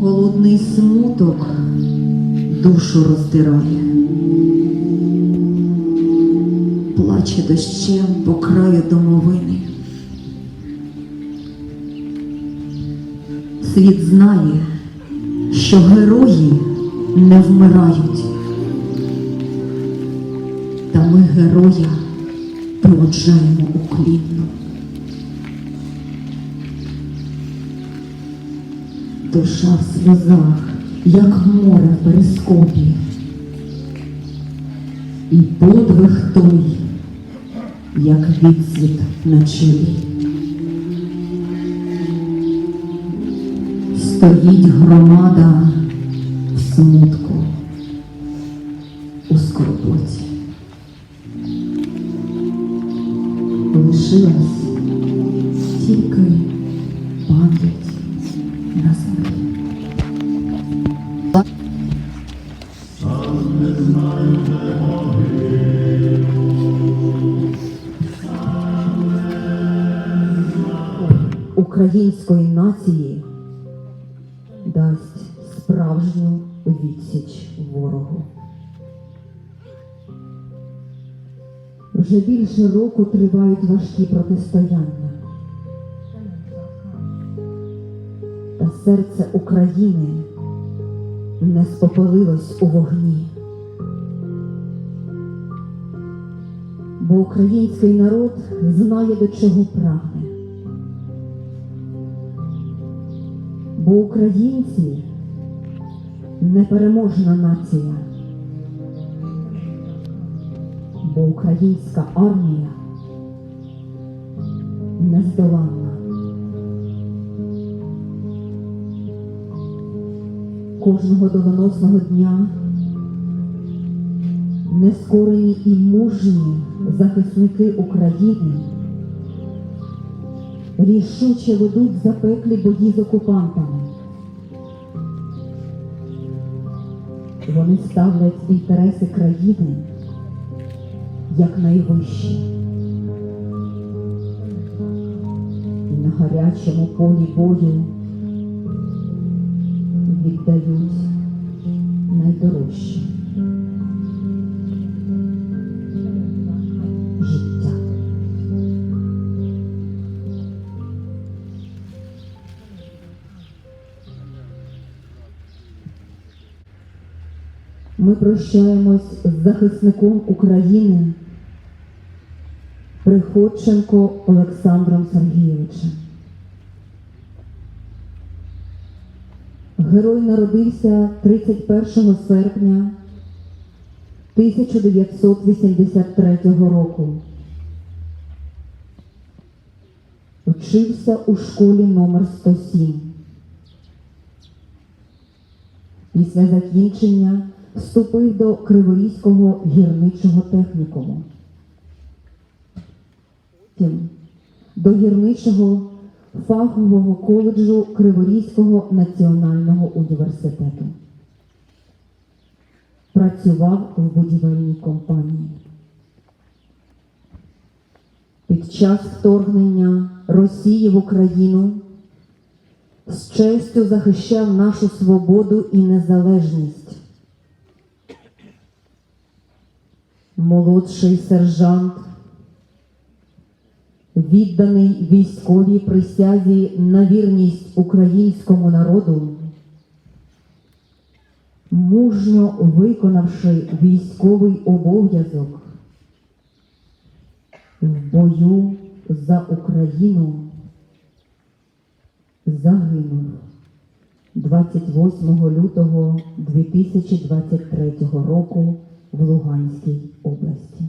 Холодний смуток душу роздирає, плаче дощем по краю домовини. Світ знає, що герої не вмирають, та ми героя проводжаємо уклінно. Душа в сльозах, як море в перископі, і подвиг той, як відсвіт на чолі. Стоїть громада в смутку Української нації дасть справжню відсіч ворогу. Вже більше року тривають важкі протистояння. Та серце України не спопалилось у вогні. Бо український народ знає, до чого прагне. Бо українці непереможна нація. Бо українська армія нездоланна. Кожного доленосного дня нескорені і мужні захисники України рішуче ведуть запеклі бої з окупантами. Вони ставлять інтереси країни як найвищі. І на гарячому полі бою віддають найдорожче Ми прощаємось з захисником України Приходченко Олександром Сергійовичем. Герой народився 31 серпня 1983 року. Вчився у школі номер 107. Після закінчення вступив до Криворізького гірничого технікуму. Потім до гірничого фахового коледжу Криворізького національного університету. Працював в будівельній компанії. Під час вторгнення Росії в Україну з честю захищав нашу свободу і незалежність. Молодший сержант, відданий військовій присязі на вірність українському народу, мужньо виконавши військовий обов'язок в бою за Україну, загинув 28 лютого 2023 року в Луганській області.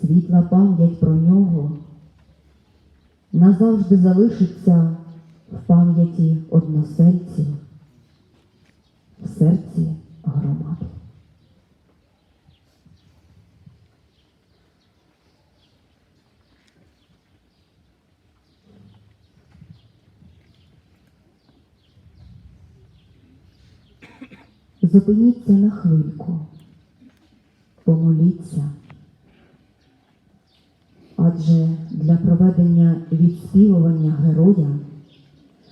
Світла пам'ять про нього назавжди залишиться в пам'яті односельців, в серці громади. Зупиніться на хвильку, помоліться, Адже для проведення відспівування героя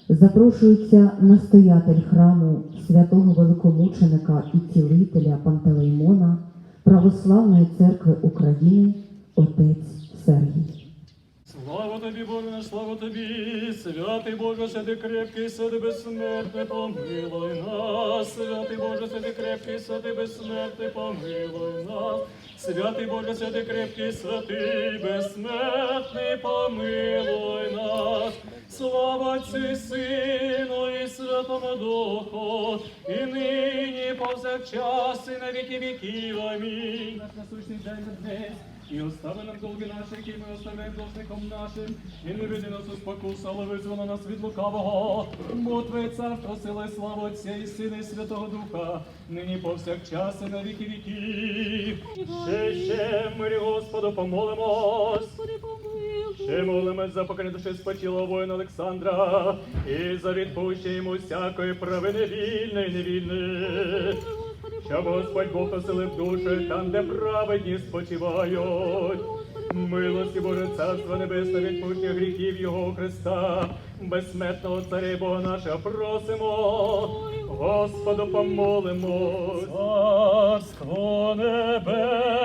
запрошується настоятель храму святого великомученика і цілителя Пантелеймона Православної церкви України отець Сергій. Слава тобі, Боже, наш, слава тобі, святий Боже, святий крепкий, святий безсмертний, помилуй нас, святий Боже, святий крепкий, святий безсмертний, помилуй нас, святий Боже, святий крепкий, святий безсмертний, помилуй нас. Слава Отцю і Сину і Святому Духу, і нині повсякчас, і на віки віків. Амінь. Наш насущний дай нам і остави нам долги наші, які ми оставляємо должником нашим, і не веди нас у спокусу, але визволи нас від лукавого. Бо Твоє царство, сила і слава Отця і Сина і Святого Духа, нині повсякчас і на віки віків. Ще, ще, мирі Господу, помолимось. Господи. Ще молимось за покарання душі спочилого воїна Олександра і за відпущення йому всякої провини вільної і невільної. Щоб Господь Бог оселив душі там, де праведні спочивають. Милості Боже, Царство Небесне, відпущення гріхів Його Христа, безсмертного Царя Бога нашого просимо, Господу помолимо. Царство Небесне,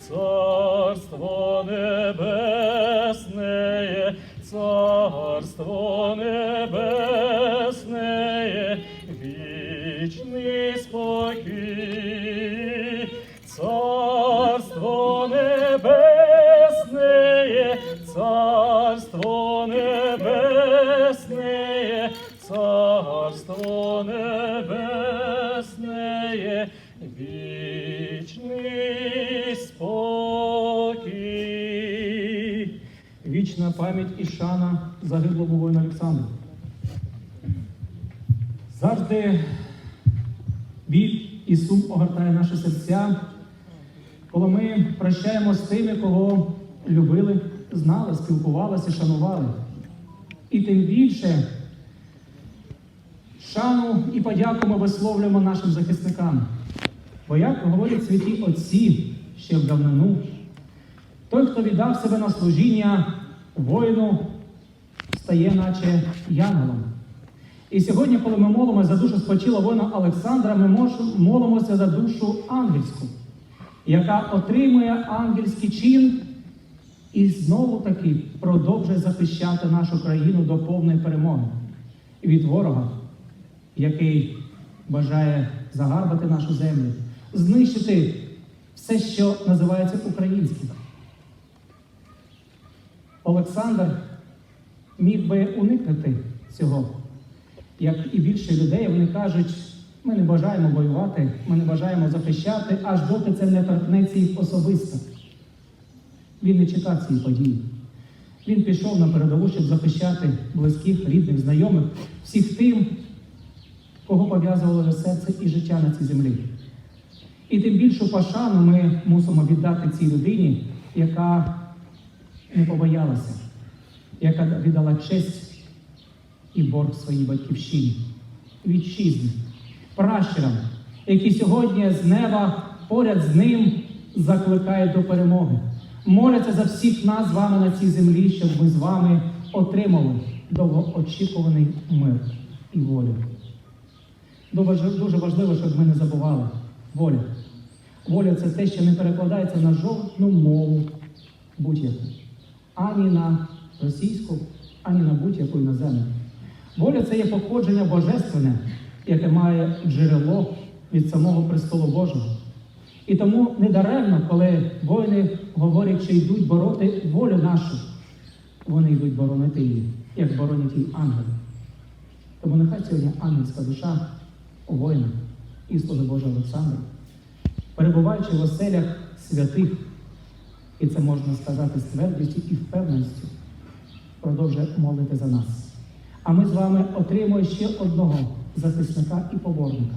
Царство Небесне, Царство Небесне, Вічна пам'ять і шана загиблому воїну Олександру. Завжди біль і сум огортає наші серця, коли ми прощаємо з тими, кого любили, знали, спілкувалися, шанували. І тим більше шану і подяку ми висловлюємо нашим захисникам. Бо, як говорять святі отці ще в давнину, той, хто віддав себе на служіння воїну, стає наче янголом. І сьогодні, коли ми молимося за душу спочила воїна Олександра, ми молимося за душу ангельську, яка отримує ангельський чин і знову таки продовжує захищати нашу країну до повної перемоги від ворога, який бажає загарбати нашу землю, знищити все, що називається українським. Олександр міг би уникнути цього. Як і більше людей, вони кажуть, ми не бажаємо воювати, ми не бажаємо захищати, аж доки це не торкнеться їх особисто. Він не чекав цієї події. Він пішов на передову, щоб захищати близьких, рідних, знайомих, всіх тим, кого пов'язувало серце і життя на цій землі. І тим більшу пошану ми мусимо віддати цій людині, яка не побоялася, яка віддала честь і борг своїй батьківщині, вітчизні, пращурам, які сьогодні з неба поряд з ним закликають до перемоги. Моляться за всіх нас з вами на цій землі, щоб ми з вами отримали довгоочікуваний мир і волю. Дуже важливо, щоб ми не забували воля. Воля це те, що не перекладається на жодну мову будь-яку. Ані на російську, ані на будь-яку іноземну. Воля це є походження божественне, яке має джерело від самого престолу Божого. І тому недаремно, коли воїни говорять, що йдуть бороти волю нашу, вони йдуть боронити її, як боронять її ангели. Тому нехай сьогодні ангельська душа у воїна і слуги Божого Олександра, перебуваючи в оселях святих, і це можна сказати з твердістю і впевненістю, продовжує молити за нас. А ми з вами отримуємо ще одного захисника і поборника,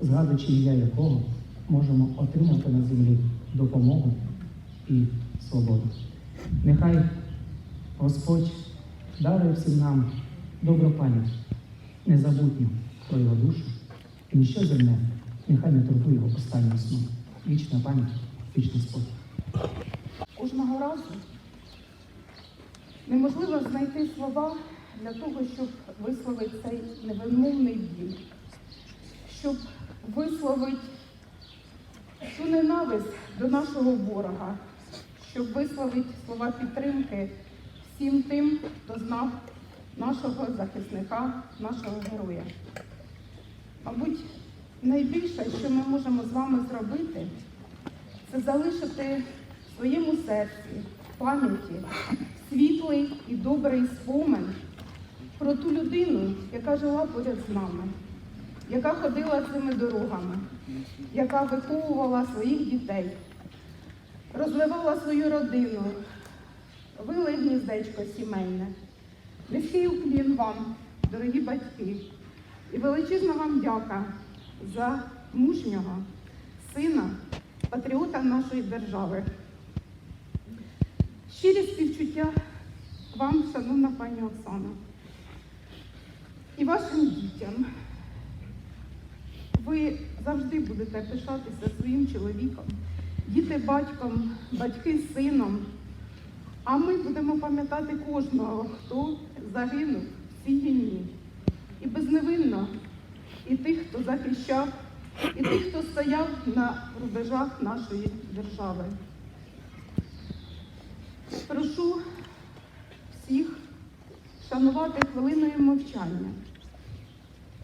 згадуючи ім'я якого можемо отримати на землі допомогу і свободу. Нехай Господь дарує всім нам добру пам'ять, незабутню про його душу, і ніщо земне, нехай не турбує його останнього сну. Вічна пам'ять, вічний спокій. Кожного разу. Неможливо знайти слова для того, щоб висловити цей невимовний біль, щоб висловити цю ненависть до нашого ворога, щоб висловити слова підтримки всім тим, хто знав нашого захисника, нашого героя. Мабуть, найбільше, що ми можемо з вами зробити, це залишити своєму серці, пам'яті світлий і добрий спомин про ту людину, яка жила поряд з нами, яка ходила цими дорогами, яка виховувала своїх дітей, розвивала свою родину, вила гніздечко сімейне. Низький уклін вам, дорогі батьки, і величезна вам дяка за мужнього сина, патріота нашої держави. Щирі співчуття вам, шановна пані Оксана, і вашим дітям. Ви завжди будете пишатися своїм чоловіком, діти батьком, батьки сином. А ми будемо пам'ятати кожного, хто загинув в цій війні. І безневинно, і тих, хто захищав, і тих, хто стояв на рубежах нашої держави. Прошу всіх шанувати хвилиною мовчання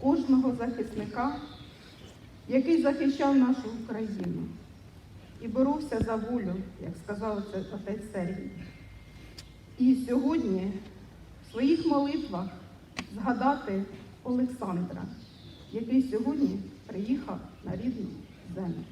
кожного захисника, який захищав нашу Україну і боровся за волю, як сказав отець Сергій. І сьогодні в своїх молитвах згадати Олександра, який сьогодні приїхав на рідну землю.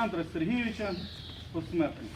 Олександра Сергійовича посмертно.